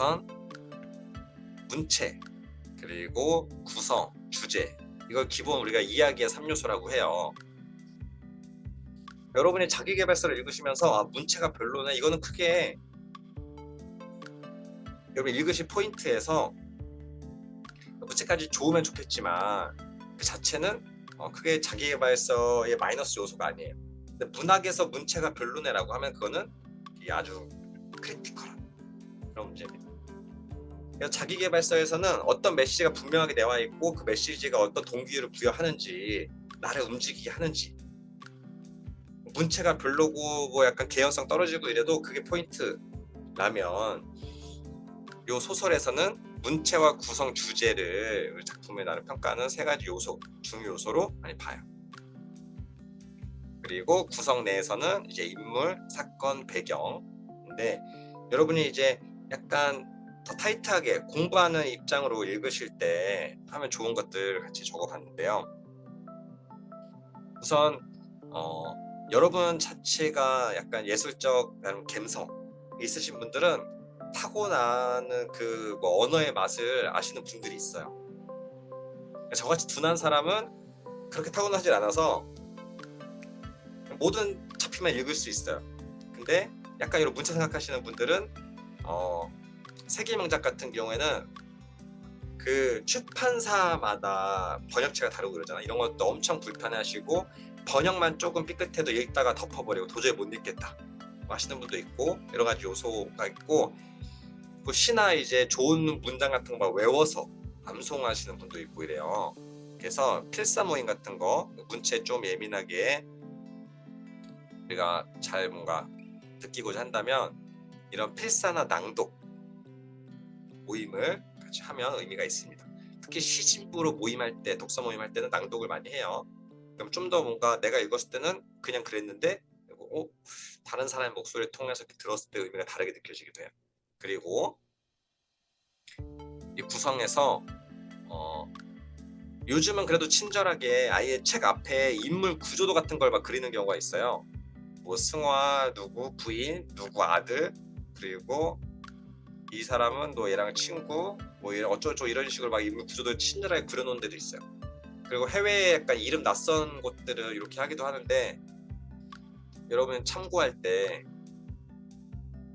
우선 문체 그리고 구성, 주제 이걸 기본 우리가 이야기의 3요소라고 해요. 여러분이 자기계발서를 읽으시면서 아, 문체가 별로네 이거는 크게 여러분 읽으실 포인트에서 문체까지 좋으면 좋겠지만 그 자체는 어, 크게 자기계발서의 마이너스 요소가 아니에요. 근데 문학에서 문체가 별로네라고 하면 그거는 아주 크리티컬한 그런 문제입니다. 그래서 자기계발서에서는 어떤 메시지가 분명하게 나와 있고 그 메시지가 어떤 동기를 부여하는지 나를 움직이게 하는지 문체가 별로고 뭐 약간 개연성 떨어지고 이래도 그게 포인트라면 요 소설에서는 문체와 구성 주제를 작품에 나를 평가하는 세 가지 요소 중요소로 많이 봐요. 그리고 구성 내에서는 이제 인물, 사건, 배경인데 여러분이 이제 약간 더 타이트하게 공부하는 입장으로 읽으실 때 하면 좋은 것들 같이 적어봤는데요. 우선 어, 여러분 자체가 약간 예술적 나름 감성 있으신 분들은 타고나는 그 뭐 언어의 맛을 아시는 분들이 있어요. 저같이 둔한 사람은 그렇게 타고나질 않아서 모든 차피만 읽을 수 있어요. 근데 약간 이런 문체 생각하시는 분들은 어, 세계 명작 같은 경우에는 그 출판사마다 번역체가 다르고 그러잖아. 이런 것도 엄청 불편해하시고 번역만 조금 삐끗해도 읽다가 덮어버리고 도저히 못 읽겠다 뭐 하시는 분도 있고 여러 가지 요소가 있고 그 시나 이제 좋은 문장 같은 거 막 외워서 암송하시는 분도 있고 이래요. 그래서 필사 모임 같은 거 문체 좀 예민하게 우리가 잘 뭔가 느끼고자 한다면 이런 필사나 낭독 모임을 같이 하면 의미가 있습니다. 특히 시진부로 모임할 때 독서 모임할 때는 낭독을 많이 해요. 그럼 좀 더 뭔가 내가 읽었을 때는 그냥 그랬는데 그리고 어, 다른 사람의 목소리를 통해서 이렇게 들었을 때 의미가 다르게 느껴지기도 해요. 그리고 이 구성에서 어, 요즘은 그래도 친절하게 아예 책 앞에 인물 구조도 같은 걸 막 그리는 경우가 있어요. 뭐 승화 누구 부인 누구 아들 그리고 이 사람은 너 얘랑 친구 뭐 이런 어쩌고 이런 식으로 막 인물 구조도 친절하게 그려놓은 데도 있어요. 그리고 해외에 약간 이름 낯선 곳들을 이렇게 하기도 하는데 여러분 참고할 때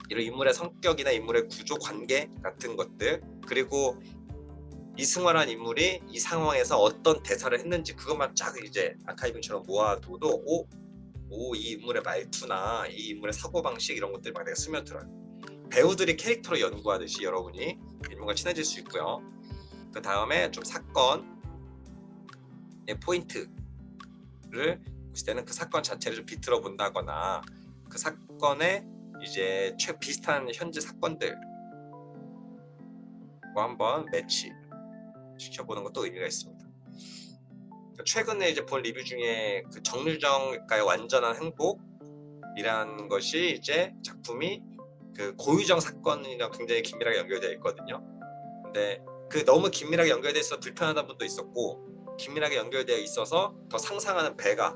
이런 인물의 성격이나 인물의 구조 관계 같은 것들 그리고 이승화라는 인물이 이 상황에서 어떤 대사를 했는지 그것만 쫙 이제 아카이빙처럼 모아둬도 오, 오, 이 인물의 말투나 이 인물의 사고방식 이런 것들이 막 내가 스며들어요. 배우들이 캐릭터로 연구하듯이 여러분이 인물과 친해질 수 있고요. 그 다음에 좀 사건의 포인트를 보실 때는 그 사건 자체를 좀 비틀어 본다거나 그 사건의 이제 최 비슷한 현재 사건들과 한번 매치 시켜보는 것도 의미가 있습니다. 최근에 이제 본 리뷰 중에 그 정유정가의 완전한 행복이라는 것이 이제 작품이 그 고유정 사건이랑 굉장히 긴밀하게 연결되어 있거든요. 근데 그 너무 긴밀하게 연결돼 있어 불편하다는 분도 있었고 긴밀하게 연결되어 있어서 더 상상하는 배가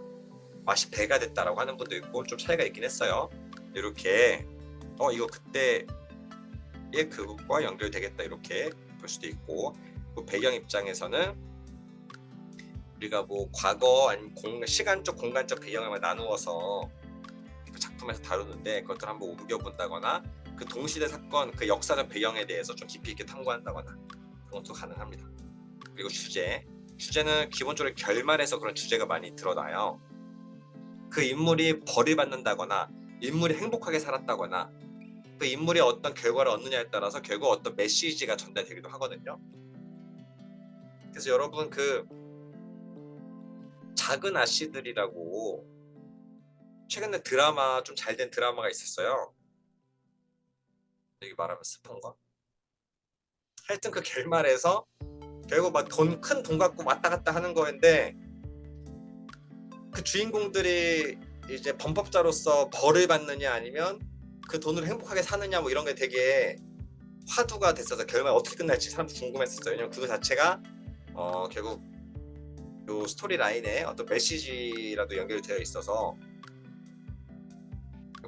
맛이 배가 됐다라고 하는 분도 있고 좀 차이가 있긴 했어요. 이렇게 어 이거 그때의 그것과 연결되겠다 이렇게 볼 수도 있고 그 배경 입장에서는 우리가 뭐 과거 아니면 공, 시간적 공간적 배경을 나누어서 그 작품에서 다루는데 그것들 을 한번 옮겨 본다거나 그 동시대 사건 그 역사적 배경에 대해서 좀 깊이 있게 탐구한다거나 그런 것도 가능합니다. 그리고 주제 주제는 기본적으로 결말에서 그런 주제가 많이 드러나요. 그 인물이 벌을 받는다거나 인물이 행복하게 살았다거나 그 인물이 어떤 결과를 얻느냐에 따라서 결국 어떤 메시지가 전달되기도 하거든요. 그래서 여러분 그 작은 아씨들이라고 최근에 드라마 좀 잘 된 드라마가 있었어요. 여기 말하면 스폰가? 하여튼 그 결말에서 결국 막 돈 큰 돈 갖고 왔다 갔다 하는 거인데 그 주인공들이 이제 범법자로서 벌을 받느냐 아니면 그 돈으로 행복하게 사느냐 뭐 이런 게 되게 화두가 됐어서 결말 어떻게 끝날지 사람들 궁금했었어요. 왜냐면 그거 자체가 어 결국 요 스토리 라인에 어떤 메시지라도 연결되어 있어서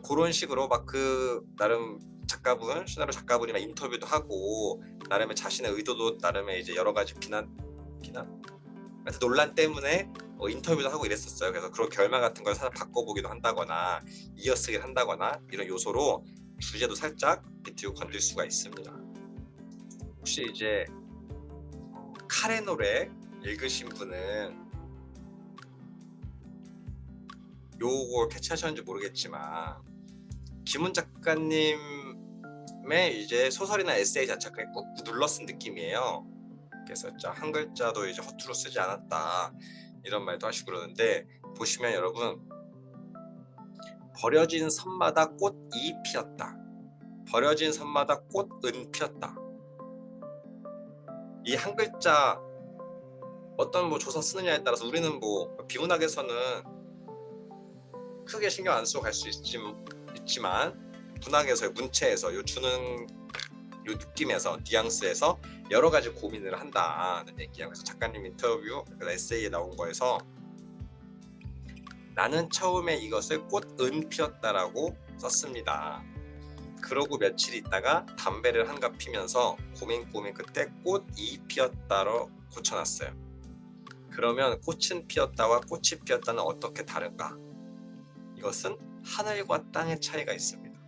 그런 식으로 막 그 나름 작가분 시나리오 작가분이랑 인터뷰도 하고 나름의 자신의 의도도 나름의 이제 여러 가지 비난 비난 그래서 논란 때문에 어, 인터뷰도 하고 이랬었어요. 그래서 그런 결말 같은 걸 살짝 바꿔보기도 한다거나 이어쓰기를 한다거나 이런 요소로 주제도 살짝 비트고 건들 수가 있습니다. 혹시 이제 카레 노래 읽으신 분은 요걸 캐치하셨는지 모르겠지만 김훈 작가님의 이제 소설이나 에세이 자체가 꼭 눌러 쓴 느낌이에요. 그래서 자, 한 글자도 이제 허투루 쓰지 않았다 이런 말도 하시고 그러는데 보시면 여러분 버려진 섬마다 꽃이 피었다. 버려진 섬마다 꽃은 피었다. 이 한 글자 어떤 뭐 조사 쓰느냐에 따라서 우리는 뭐 비문학에서는 크게 신경 안 쓰고 갈 수 있지만 문학에서 문체에서 요 주는 요 느낌에서 뉘앙스에서 여러 가지 고민을 한다는 얘기야. 그래서 작가님 인터뷰 그 에세이에 나온 거에서 나는 처음에 이것을 꽃은 피었다라고 썼습니다. 그러고 며칠 있다가 담배를 한갑 피면서 고민 고민 끝에 꽃이 피었다로 고쳐놨어요. 그러면 꽃은 피었다와 꽃이 피었다는 어떻게 다른가? 이것은 하늘과 땅의 차이가 있습니다.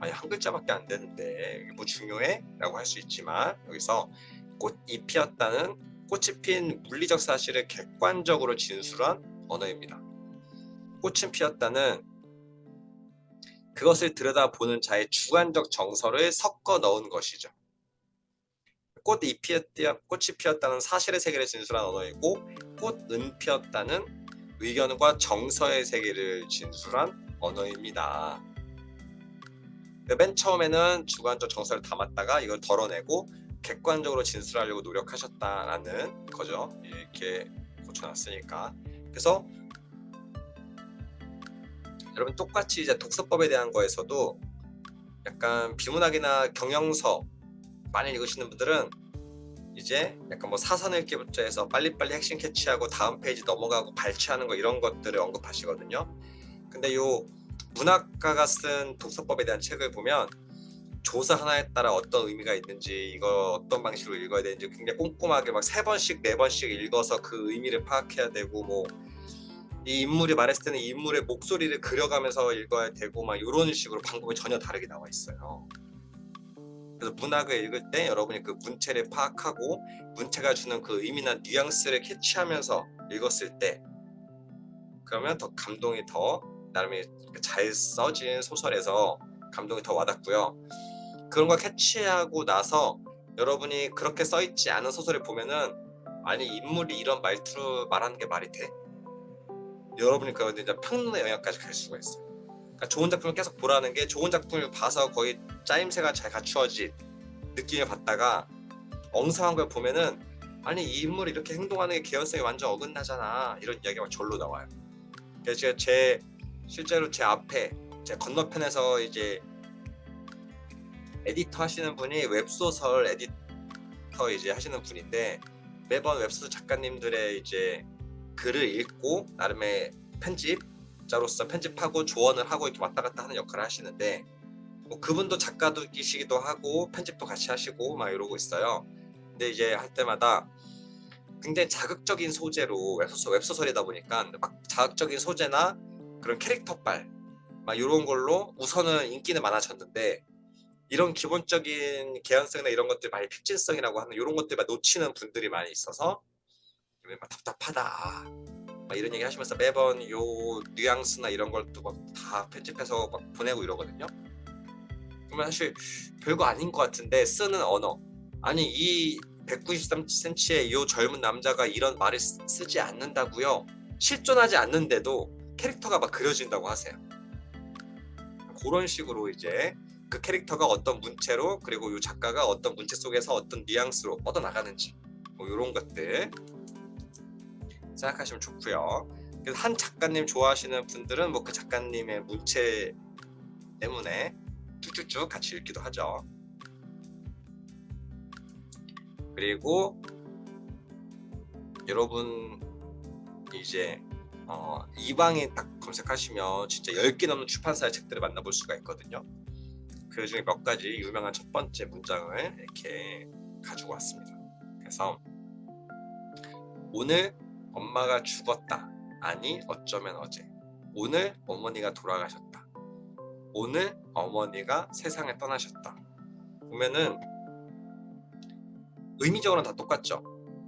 아니 한 글자밖에 안 되는데 뭐 중요해? 라고 할 수 있지만 여기서 꽃이 피었다는 꽃이 핀 물리적 사실을 객관적으로 진술한 언어입니다. 꽃은 피었다는 그것을 들여다보는 자의 주관적 정서를 섞어 넣은 것이죠. 꽃이 피었다, 꽃이 피었다는 사실의 세계를 진술한 언어이고 꽃은 피었다는 의견과 정서의 세계를 진술한 언어입니다. 맨 처음에는 주관적 정서를 담았다가 이걸 덜어내고 객관적으로 진술하려고 노력하셨다라는 거죠. 이렇게 고쳐놨으니까. 그래서 여러분 똑같이 이제 독서법에 대한 거에서도 약간 비문학이나 경영서 많이 읽으시는 분들은 이제 약간 뭐 사선 읽기부터 해서 빨리빨리 핵심 캐치하고 다음 페이지 넘어가고 발췌하는 거 이런 것들을 언급하시거든요. 근데 요 문학가가 쓴 독서법에 대한 책을 보면 조사 하나에 따라 어떤 의미가 있는지 이거 어떤 방식으로 읽어야 되는지 굉장히 꼼꼼하게 막 세 번씩 네 번씩 읽어서 그 의미를 파악해야 되고 뭐 이 인물이 말했을 때는 이 인물의 목소리를 그려가면서 읽어야 되고 막 이런 식으로 방법이 전혀 다르게 나와 있어요. 그래서 문학을 읽을 때 여러분이 그 문체를 파악하고 문체가 주는 그 의미나 뉘앙스를 캐치하면서 읽었을 때 그러면 더 감동이 더 나름의 잘 써진 소설에서 감동이 더 와닿고요. 그런 걸 캐치하고 나서 여러분이 그렇게 써 있지 않은 소설을 보면은 아니 인물이 이런 말투로 말하는 게 말이 돼? 여러분이 그 이제 평론의 영역까지 갈 수가 있어요. 그러니까 좋은 작품을 계속 보라는 게 좋은 작품을 봐서 거의 짜임새가 잘 갖추어진 느낌을 받다가 엉성한 걸 보면은 아니 이 인물이 이렇게 행동하는 게 개연성이 완전 어긋나잖아 이런 이야기가 막 절로 나와요. 그래서 제가 제 실제로 제 앞에 제 건너편에서 이제 에디터 하시는 분이 웹소설 에디터 이제 하시는 분인데 매번 웹소설 작가님들의 이제 글을 읽고 나름의 편집자로서 편집하고 조언을 하고 이렇게 왔다 갔다 하는 역할을 하시는데 뭐 그분도 작가이시기도 하고 편집도 같이 하시고 막 이러고 있어요. 근데 이제 할 때마다 굉장히 자극적인 소재로 웹소설, 웹소설이다 보니까 막 자극적인 소재나 그런 캐릭터 빨 막 이런 걸로 우선은 인기는 많아졌는데 이런 기본적인 개연성이나 이런 것들 많이 픽진성이라고 하는 이런 것들 막 놓치는 분들이 많이 있어서 막 답답하다 막 이런 얘기 하시면서 매번 요 뉘앙스나 이런 걸 또 막 다 편집해서 막 보내고 이러거든요. 그러면 사실 별거 아닌 것 같은데 쓰는 언어 아니 이 193cm의 이 젊은 남자가 이런 말을 쓰, 쓰지 않는다고요. 실존하지 않는데도 캐릭터가 막 그려진다고 하세요. 그런 식으로 이제 그 캐릭터가 어떤 문체로 그리고 이 작가가 어떤 문체 속에서 어떤 뉘앙스로 뻗어 나가는지 뭐 이런 것들 생각하시면 좋고요. 그래서 한 작가님 좋아하시는 분들은 뭐 그 작가님의 문체 때문에 쭉쭉쭉 같이 읽기도 하죠. 그리고 여러분 이제 어, 이방인 딱 검색하시면 진짜 10개 넘는 출판사의 책들을 만나볼 수가 있거든요. 그 중에 몇 가지 유명한 첫 번째 문장을 이렇게 가지고 왔습니다. 그래서 오늘 엄마가 죽었다. 아니 어쩌면 어제. 오늘 어머니가 돌아가셨다. 오늘 어머니가 세상에 떠나셨다. 보면은 의미적으로는 다 똑같죠.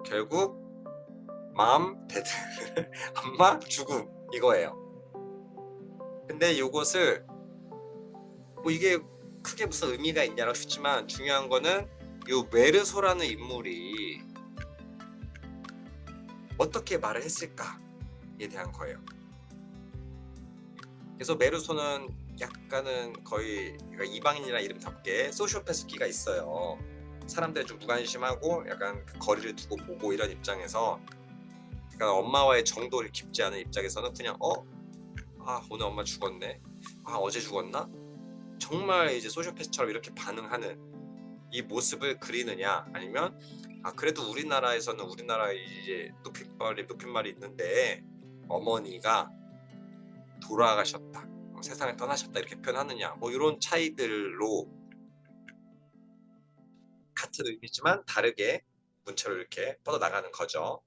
결국 맘, 데드, 엄마, 죽음 이거예요. 근데 요것을 뭐 이게 크게 무슨 의미가 있냐라고 싶지만 중요한 거는 요 메르소라는 인물이 어떻게 말을 했을까에 대한 거예요. 그래서 메르소는 약간은 거의 그러니까 이방인이라 이름답게 소시오패스기가 있어요. 사람들이 좀 무관심하고 약간 그 거리를 두고 보고 이런 입장에서 그러니까 엄마와의 정도를 깊지 않은 입장에서는 그냥 어? 아 오늘 엄마 죽었네. 아 어제 죽었나? 정말 이제 소시오패스처럼 이렇게 반응하는 이 모습을 그리느냐 아니면 아 그래도 우리나라에서는 우리나라 이제 높임말이 높임말이 있는데 어머니가 돌아가셨다 어, 세상에 떠나셨다 이렇게 표현하느냐 뭐 이런 차이들로 같은 의미지만 다르게 문체로 이렇게 뻗어 나가는 거죠.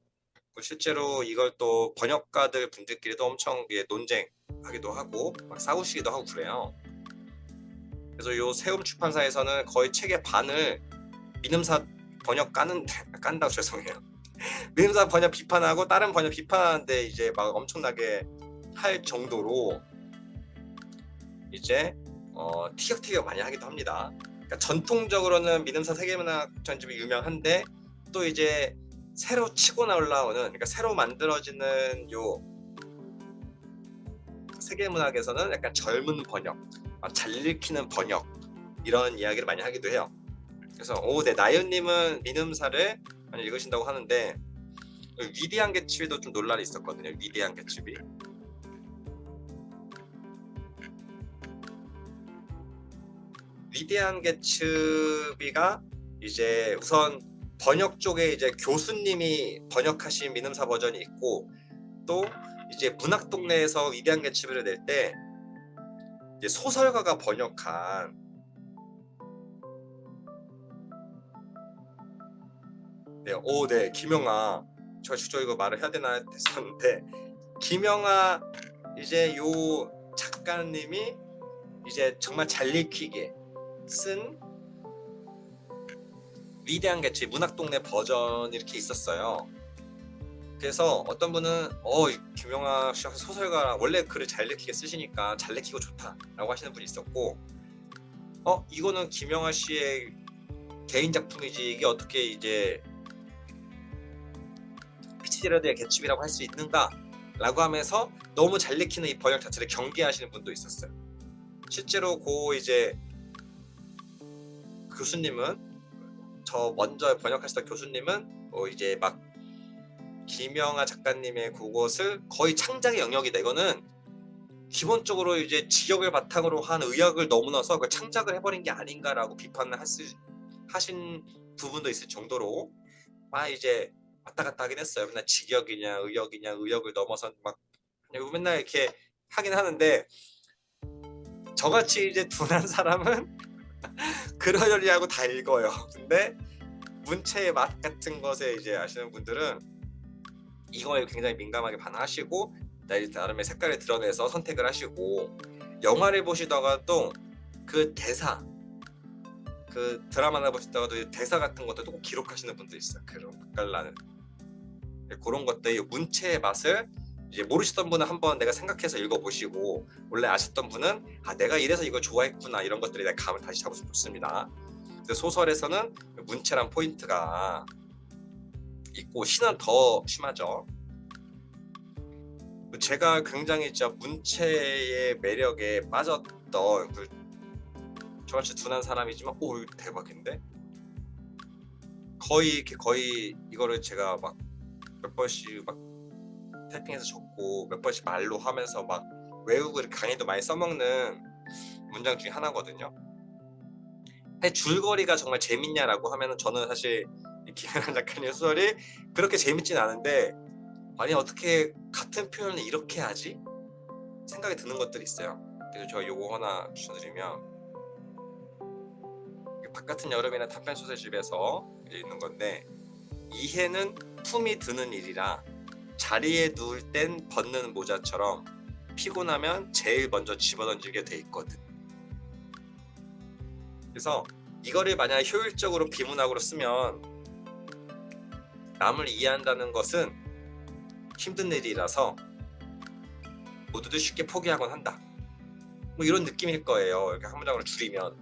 그리고 실제로 이걸 또 번역가들 분들끼리도 엄청 논쟁하기도 하고 막 싸우시기도 하고 그래요. 그래서 요 세움 출판사에서는 거의 책의 반을 민음사 번역 까는 깐다고 죄송해요. 민음사 번역 비판하고 다른 번역 비판하는데 이제 막 엄청나게 할 정도로 이제 어, 티격태격 많이 하기도 합니다. 그러니까 전통적으로는 민음사 세계문학 전집이 유명한데 또 이제 새로 치고 올라오는 그러니까 새로 만들어지는 요 세계 문학에서는 약간 젊은 번역, 아, 잘 읽히는 번역 이런 이야기를 많이 하기도 해요. 그래서 오 네 나연님은 민음사를 많이 읽으신다고 하는데 위대한 개츠비도 좀 논란이 있었거든요. 위대한 개츠비. 위대한 개츠비가 이제 우선 번역 쪽에 이제 교수님이 번역하신 민음사 버전이 있고 또 이제 문학 동네에서 위대한 개츠비를 낼 때 소설가가 번역한 네, 오, 네, 김영아. 저, 저 이거 말을 해야 되나 했었는데 김영아 이제 요 작가님이 이제 정말 잘 읽히게 쓴 위대한 개츠 문학 동네 버전 이렇게 있었어요. 그래서 어떤 분은 어 김영하 씨 소설가 원래 글을 잘 읽히게 쓰시니까 잘 읽히고 좋다라고 하시는 분이 있었고 어 이거는 김영하 씨의 개인 작품이지 이게 어떻게 이제 피치디러드의 개츠비라고 할 수 있는가라고 하면서 너무 잘 읽히는 이 번역 자체를 경계하시는 분도 있었어요. 실제로 고 이제 교수님은 저 먼저 번역하시던 교수님은 어 이제 막 김영하 작가님의 그것을 거의 창작의 영역이다. 이거는 기본적으로 이제 지역을 바탕으로 한 의학을 넘어서 그 창작을 해버린 게 아닌가라고 비판을 하시, 하신 부분도 있을 정도로 막 이제 왔다 갔다 하긴 했어요. 맨날 직역이냐 의역이냐 의역을 넘어선 막 맨날 이렇게 하긴 하는데 저같이 이제 둔한 사람은 그러려니하고 다 읽어요. 근데 문체의 맛 같은 것에 이제 아시는 분들은 이거에 굉장히 민감하게 반응하시고 나름의 색깔을 드러내서 선택을 하시고 영화를 보시다가도 그 대사 그 드라마나 보시다가도 대사 같은 것도 꼭 기록하시는 분도 있어요. 그런 맛깔나는 그런 것들 문체의 맛을 이제 모르시던 분은 한번 내가 생각해서 읽어보시고 원래 아셨던 분은 아 내가 이래서 이걸 좋아했구나 이런 것들이 내가 감을 다시 잡아서 좋습니다. 근데 소설에서는 문체란 포인트가 있고 시는 더 심하죠. 제가 굉장히 진짜 문체의 매력에 빠졌던 그 저같이 둔한 사람이지만 오 대박인데 거의 이렇게 거의 이거를 제가 막 몇 번씩 막 타이핑해서 적고 몇 번씩 말로 하면서 막 외우고 강의도 많이 써먹는 문장 중에 하나거든요. 줄거리가 정말 재밌냐라고 하면 저는 사실 김연아 작가님 소설이 그렇게 재밌진 않은데 아니 어떻게 같은 표현을 이렇게 하지? 생각이 드는 것들이 있어요. 그래서 저 요거 하나 추천드리면 바깥은 여름이나 단편 소설집에서 있는 건데 이해는 품이 드는 일이라 자리에 누울 땐 벗는 모자처럼 피곤하면 제일 먼저 집어던지게 돼 있거든. 그래서 이거를 만약 효율적으로 비문학으로 쓰면 남을 이해한다는 것은 힘든 일이라서 모두들 쉽게 포기하곤 한다. 뭐 이런 느낌일 거예요. 이렇게 한 문장으로 줄이면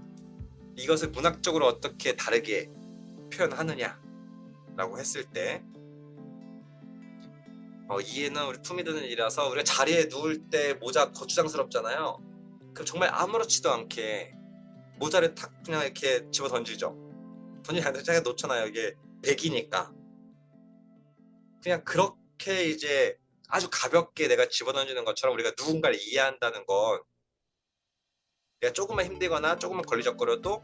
이것을 문학적으로 어떻게 다르게 표현하느냐라고 했을 때 어, 이해는 우리 품이 드는 일이라서 우리가 자리에 누울 때 모자 거추장스럽잖아요. 그럼 정말 아무렇지도 않게 모자를 탁 그냥 이렇게 집어 던지죠. 않는데 제가 놓잖아요. 이게 백이니까. 그냥 그렇게 이제 아주 가볍게 내가 집어 던지는 것처럼 우리가 누군가를 이해한다는 건 내가 조금만 힘들거나 조금만 걸리적거려도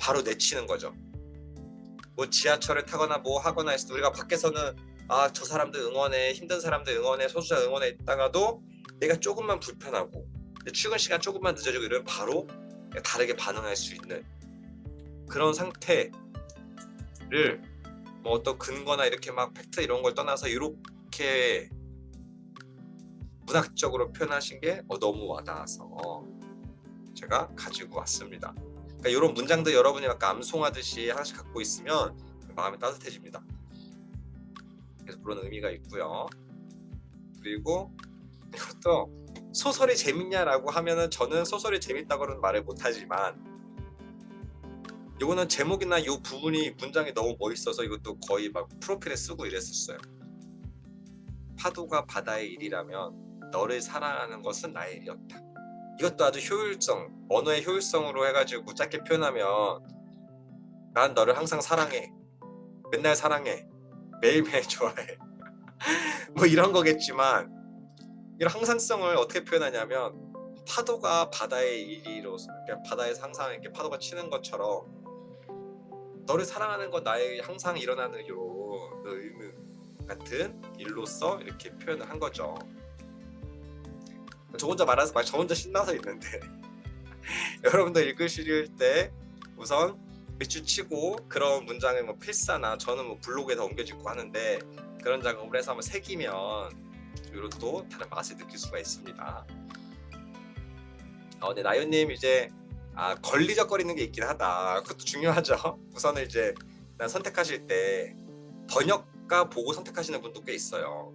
바로 내치는 거죠. 뭐 지하철을 타거나 뭐 하거나 했을 때 우리가 밖에서는 아 저 사람들 응원해 힘든 사람들 응원해 소수자 응원해 있다가도 내가 조금만 불편하고 내 출근 시간 조금만 늦어지고 이러면 바로 다르게 반응할 수 있는 그런 상태를 뭐 어떤 근거나 이렇게 막 팩트 이런 걸 떠나서 이렇게 문학적으로 표현하신 게 어, 너무 와닿아서 제가 가지고 왔습니다. 그러니까 이런 문장들 여러분이 아까 암송하듯이 하나씩 갖고 있으면 마음이 따뜻해집니다. 그래서 그런 의미가 있고요. 그리고 이것도 소설이 재밌냐라고 하면은 저는 소설이 재밌다고는 말을 못하지만 이거는 제목이나 이 부분이 문장이 너무 멋있어서 이것도 거의 막 프로필에 쓰고 이랬었어요. 파도가 바다의 일이라면 너를 사랑하는 것은 나의 일이었다. 이것도 아주 효율성, 언어의 효율성으로 해가지고 짧게 표현하면 난 너를 항상 사랑해. 맨날 사랑해. 매일매일 좋아해. 뭐 이런 거겠지만 이런 항상성을 어떻게 표현하냐면 파도가 바다의 일이로 그러니까 바다에서 항상 이렇게 파도가 치는 것처럼 너를 사랑하는 건 나의 항상 일어나는 이런 의미 같은 일로서 이렇게 표현을 한 거죠. 저 혼자 말해서 막저 혼자 신나서 있는데 여러분들 읽으실 때 우선 밑줄 치고 그런 문장을 뭐 필사나 저는 뭐 블로그에다 옮겨 짓고 하는데 그런 작업을 해서 한번 새기면 이런 또 다른 맛을 느낄 수가 있습니다. 어, 네 나연님 이제 아 걸리적거리는 게 있긴 하다. 그것도 중요하죠. 우선은 이제 난 선택하실 때 번역가 보고 선택하시는 분도 꽤 있어요.